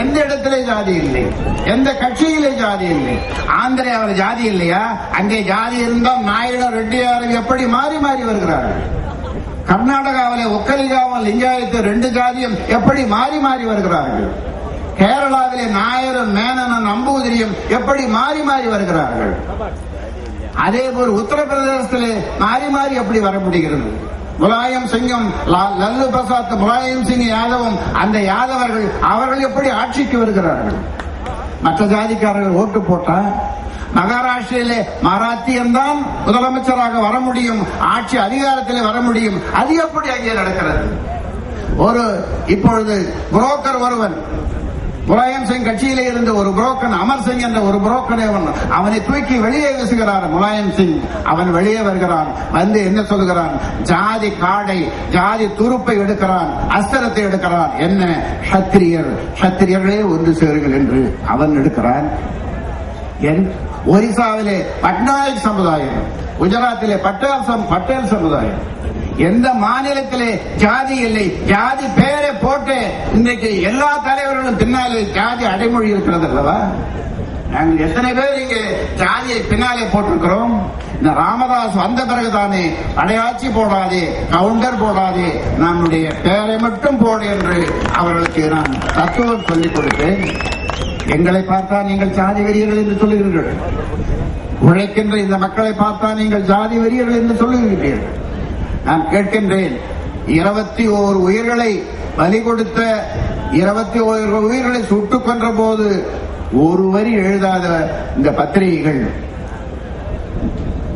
எந்த இடத்திலே ஜாதி இல்லை? எந்த கட்சியிலே ஜாதி இல்லை? ஆந்திராவில் ஜாதி இல்லையா? அங்கே ஜாதி இருந்தால் நாயுடு ரெட்டியாரும் எப்படி மாறி மாறி வருகிறார்கள்? கர்நாடகாவிலே ஒக்கலிகாவும் லிங்காயத்து ரெண்டு ஜாதியும் எப்படி மாறி மாறி வருகிறார்கள்? கேரளாவிலே நாயரும் மேனனும் நம்பூதிரியும் எப்படி மாறி மாறி வருகிறார்கள்? அதே போல் உத்தரப்பிரதேசத்திலே மாறி மாறி எப்படி வர முடிகிறது? முலாயம் சிங்கும் லல்லு பிரசாத் முலாயம் சிங் யாதவும் அந்த யாதவர்கள் அவர்கள் எப்படி ஆட்சிக்கு வருகிறார்கள்? மற்ற ஜாதிக்காரர்கள் ஓட்டு போட்டா மகாராஷ்டிரியிலே மராத்தியம் தான் முதலமைச்சராக வர முடியும் ஆட்சி அதிகாரத்திலே வர முடியும் அது எப்படி அங்கே நடக்கிறது? ஒரு இப்பொழுது புரோக்கர் ஒருவன் முலாயம் சிங் கட்சியிலே இருந்த ஒரு புரோக்கன் அமர் சிங் என்ற ஒரு புரோக்கனை அவனை தூக்கி வெளியே வீசுகிறார் முலாயம் சிங். அவன் வெளியே வருகிறான் வந்து என்ன சொல்கிறான் ஜாதி காடை ஜாதி துருப்பை எடுக்கிறான் அஸ்திரத்தை எடுக்கிறான். என்ன? சத்திரியர். சத்திரியர்களே ஒன்று சேருங்கள் என்று அவன் எடுக்கிறான். என் ஒரிசாவிலே பட்நாயக் சமுதாயம் குஜராத்திலே பட்டேல் பட்டேல் சமுதாயம் எந்த மாநிலத்திலே ஜாதி இல்லை ஜாதி பெயரை போட்டு இன்றைக்கு எல்லா தலைவர்களும் பின்னாலே ஜாதி அடைமொழி இருக்கிறது அல்லவா நாங்கள் எத்தனை பேர் இங்கே ஜாதியை பின்னாலே போட்டிருக்கிறோம் இந்த ராமதாஸ் வந்த பிறகுதானே அடையாட்சி போடாதே கவுண்டர் போடாதே நம்முடைய பெயரை மட்டும் போடு என்று அவர்களுக்கு நான் தத்துவம் சொல்லிக் கொடுத்தேன் எங்களை பார்த்தா நீங்கள் சாதி வெறியர்கள் என்று சொல்லுகிறீர்கள். உழைக்கின்ற இந்த மக்களை பார்த்தா நீங்கள் ஜாதி வெறியர்கள் என்று சொல்லுகிறீர்கள். நான் கேட்கின்றேன் இருபத்தி ஓர் உயிர்களை பலி கொடுத்த இருபத்தி ஓரு உயிர்களை சுட்டுக் கொன்ற போது ஒரு வரி எழுதாத இந்த பத்திரிகைகள்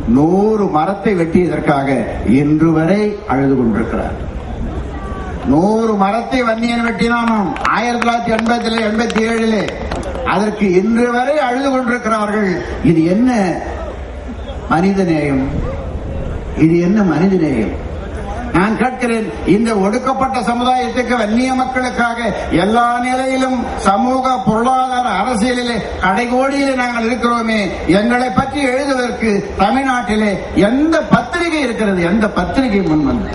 நூறு மரத்தை வெட்டியதற்காக இன்று வரை அழுது கொண்டிருக்கிறார். நூறு மரத்தை வன்னியன் வெட்டினானாம் ஆயிரத்தி தொள்ளாயிரத்தி எண்பத்தில எண்பத்தி ஏழிலே. அதற்கு இன்று வரை அழுது கொண்டிருக்கிறார்கள். இது என்ன மனித நேயம்? இது என்ன மனித நேயம்? நான் கேட்கிறேன் இந்த ஒடுக்கப்பட்ட சமுதாயத்துக்கு வன்னிய மக்களுக்காக எல்லா நிலையிலும் சமூக பொருளாதார அரசியலிலே கடைகோடியிலே நாங்கள் இருக்கிறோமே. எங்களை பற்றி எழுதுவதற்கு தமிழ்நாட்டிலே எந்த பத்திரிகை இருக்கிறது? எந்த பத்திரிகை முன் வந்து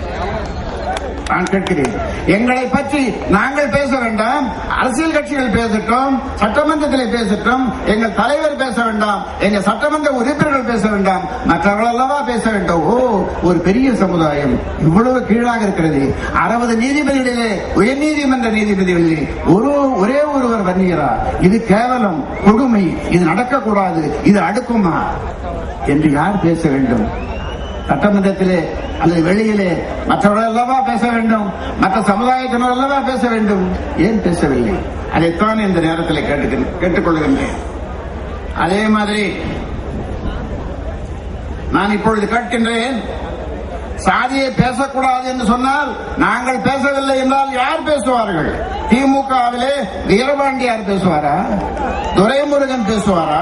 நான் கேட்கிறேன். எங்களை பற்றி நாங்கள் பேச வேண்டாம் அரசியல் கட்சிகள் பேசட்டும் சட்டமன்றத்தில் பேசட்டும் எங்கள் தலைவர் பேச வேண்டாம் எங்கள் சட்டமன்ற உறுப்பினர்கள் பேச வேண்டாம் மற்றவர்கள் அல்லவா பேச வேண்டும்? ஓ ஒரு பெரிய சமுதாயம் இவ்வளவு கீழாக இருக்கிறது. அறுபது நீதிபதிகளிலே உயர்நீதிமன்ற நீதிபதிகளிலே ஒரு ஒரே ஒருவர் வருகிறார். இது கேவலம் கொடுமை. இது நடக்கக்கூடாது. இது அடுக்குமா? என்று யார் பேச வேண்டும்? சட்டமன்றத்திலே அல்லது வெளியிலே மற்றவர்கள் அல்லவா பேச வேண்டும் மற்ற சமுதாயத்தினர் அல்லவா பேச வேண்டும். ஏன் பேசவில்லை? அதைத்தான் இந்த நேரத்தில் கேட்டுக்கொள்கின்றேன். அதே மாதிரி நான் இப்பொழுது கேட்கின்றேன் சாதியை பேசக்கூடாது என்று சொன்னால் நாங்கள் பேசவில்லை என்றால் யார் பேசுவார்கள்? திமுகவிலே வீரபாண்டியார் பேசுவாரா? துரைமுருகன் பேசுவாரா?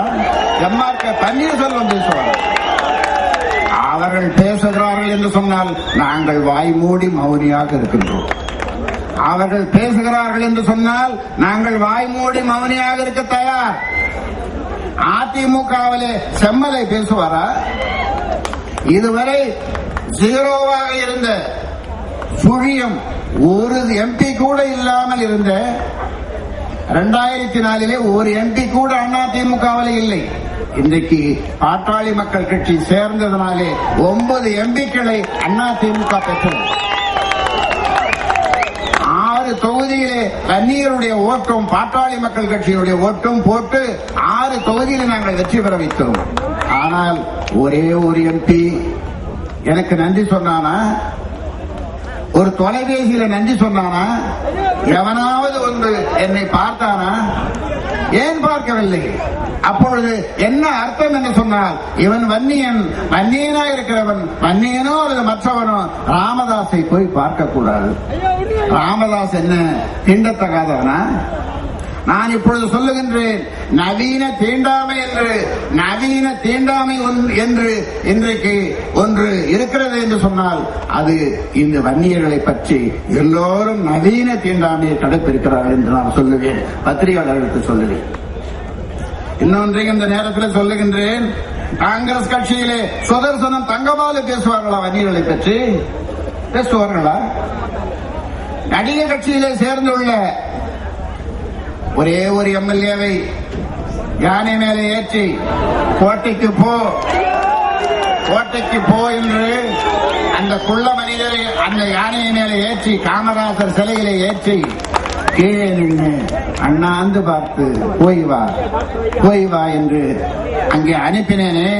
எம்ஆர் கே பன்னீர்செல்வம் பேசுவாரா? அவர்கள் பேசுகிறார்கள் என்று சொன்னால் நாங்கள் வாய் மூடி மௌனியாக இருக்கின்றோம். அவர்கள் பேசுகிறார்கள் என்று சொன்னால் நாங்கள் வாய் மூடி மௌனியாக இருக்க தயார். அதிமுகவிலே செம்மலை பேசுவாரா? இதுவரை ஜீரோவாக இருந்த சுழியம் ஒரு எம்பி கூட இல்லாமல் இருந்த ரெண்டாயிரத்தி நாலிலே ஒரு எம்பி கூட அதிமுகவில் இல்லை. இன்றைக்கு பாட்டாளி மக்கள் கட்சி சேர்ந்ததனாலே ஒன்பது எம்பிக்களை அதிமுக பெற்றது. ஆறு தொகுதியிலே வன்னியருடைய ஓட்டும் பாட்டாளி மக்கள் கட்சியினுடைய ஓட்டும் போட்டு ஆறு தொகுதியிலே நாங்கள் வெற்றி பெற வைத்தோம். ஆனால் ஒரே ஒரு எம்பி எனக்கு நன்றி சொன்னானா? ஒரு தொலைபேசியில நன்றி சொன்னானா? எவனாவது ஒன்று என்னை பார்த்தானா? ஏன் பார்க்கவில்லை? அப்பொழுது என்ன அர்த்தம் என்று சொன்னால் இவன் வன்னியன் வன்னியனா இருக்கிறவன் வன்னியனோ அல்லது மற்றவனோ ராமதாஸை போய் பார்க்க கூடாது ராமதாஸ் என்ன திண்டத்தகாதவனா? நான் இப்பொழுது சொல்லுகின்றேன் நவீன தீண்டாமை என்று நவீன தீண்டாமை என்று இன்றைக்கு ஒன்று இருக்கிறது என்று சொன்னால் அது இந்த வன்னியர்களை பற்றி எல்லோரும் நவீன தீண்டாமையை கடைப்பிடிக்கிறார்கள் என்று நான் சொல்லுவேன். பத்திரிகையாளர்களுக்கு சொல்லுவேன். இன்னொன்றையும் இந்த நேரத்தில் சொல்லுகின்றேன் காங்கிரஸ் கட்சியிலே சுதர்சனம் தங்கபாலு பேசுவார்களா வன்னியர்களை பற்றி? பேசுவார்களா? நடிகர் கட்சியிலே சேர்ந்துள்ள ஒரே ஒரு எம்எல்ஏவை யானை மேலே ஏற்றி கோட்டைக்கு போ. கோட்டைக்கு போ என்று அந்த குள்ள மனிதரை அந்த யானையை மேலே ஏற்றி காமராசர் சிலையிலே ஏற்றி கீழே நின்று அண்ணாந்து பார்த்து போய் வா போய் வா என்று அங்கே அனுப்பினேனே.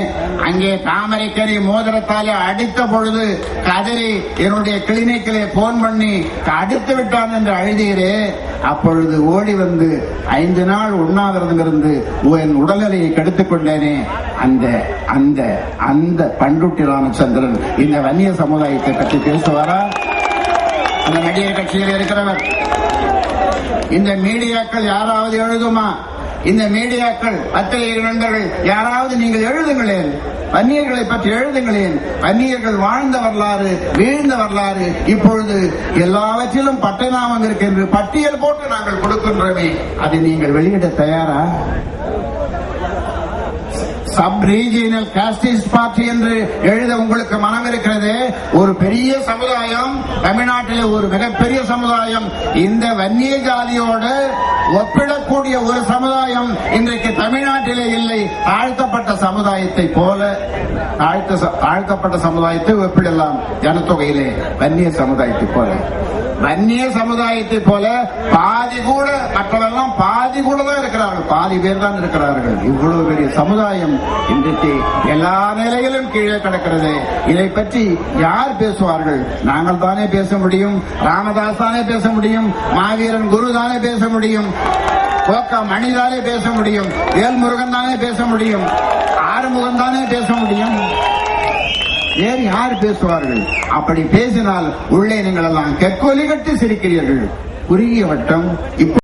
அங்கே தாமரைக்கறி மோதிரத்தாலே அடித்த பொழுது கதறி என்னுடைய கிளினிக்கிலே போன் பண்ணி அடித்து விட்டான் என்று அழுதீரே. அப்பொழுது ஓடி வந்து ஐந்து நாள் உண்ணாவிரதம் இருந்து என் உடல்நிலையை கெடுத்துக் கொண்டேனே. அந்த அந்த அந்த பண்ருட்டி ராமச்சந்திரன் இந்த வன்னிய சமுதாயத்தை பற்றி பேசுவாரா? அந்த நடிகர் கட்சியில் இருக்கிறவர். இந்த மீடியாக்கள் யாராவது எழுதுமா? இந்த மீடியாக்கள் பத்திரிகை நண்பர்கள் யாராவது நீங்கள் எழுதுங்களேன்? அந்நியர்களை பற்றி எழுதுங்களேன். அந்நியர்கள் வாழ்ந்த வரலாறு வீழ்ந்த வரலாறு. இப்பொழுது எல்லாவற்றிலும் பட்டை நாமம் இருக்கின்ற பட்டியல் போட்டு நாங்கள் கொடுக்கின்றோமே. அதை நீங்கள் வெளியிட தயாரா? சப் ரீஜியனல் காஸ்டிஸ்ட் பார்ட்டி என்று எழுத உங்களுக்கு மனம் இருக்கிறது ஒரு பெரிய சமுதாயம் தமிழ்நாட்டிலே ஒரு மிகப்பெரிய சமுதாயம் இந்த வன்னிய ஜாதியோடு ஒப்பிடக்கூடிய ஒரு சமுதாயம் இன்றைக்கு தமிழ்நாட்டிலே இல்லை. தாழ்த்தப்பட்ட சமுதாயத்தை போல தாழ்த்த ச- தாழ்த்தப்பட்ட சமுதாயத்தை ஒப்பிடலாம். ஜனத்தொகையிலே வன்னிய சமுதாயத்தை போல. வன்னிய சமுதாயத்தை போல பாதி கூட மற்றவெல்லாம் பாதி கூட தான் இருக்கிறார்கள். பாதி பேர் தான் இருக்கிறார்கள். இவ்வளவு பெரிய சமுதாயம் இன்றைக்கு எல்லா நிலையிலும் கீழே கிடக்கிறது. இதை பற்றி யார் பேசுவார்கள்? நாங்கள் தானே பேச முடியும். ராமதாஸ் தானே பேச முடியும். மாவீரன் குரு தானே பேச முடியும். கோக்கா மணிதானே பேச முடியும். வேல்முருகன் தானே பேச முடியும். ஆறுமுகன் தானே பேச முடியும். வேறு யார் பேசுவார்கள்? அப்படி பேசினால் உள்ளே நீங்கள் எல்லாம் கெக்கொலி கட்டி சிரிக்கிறீர்கள். குறுகிய வட்டம் இப்போ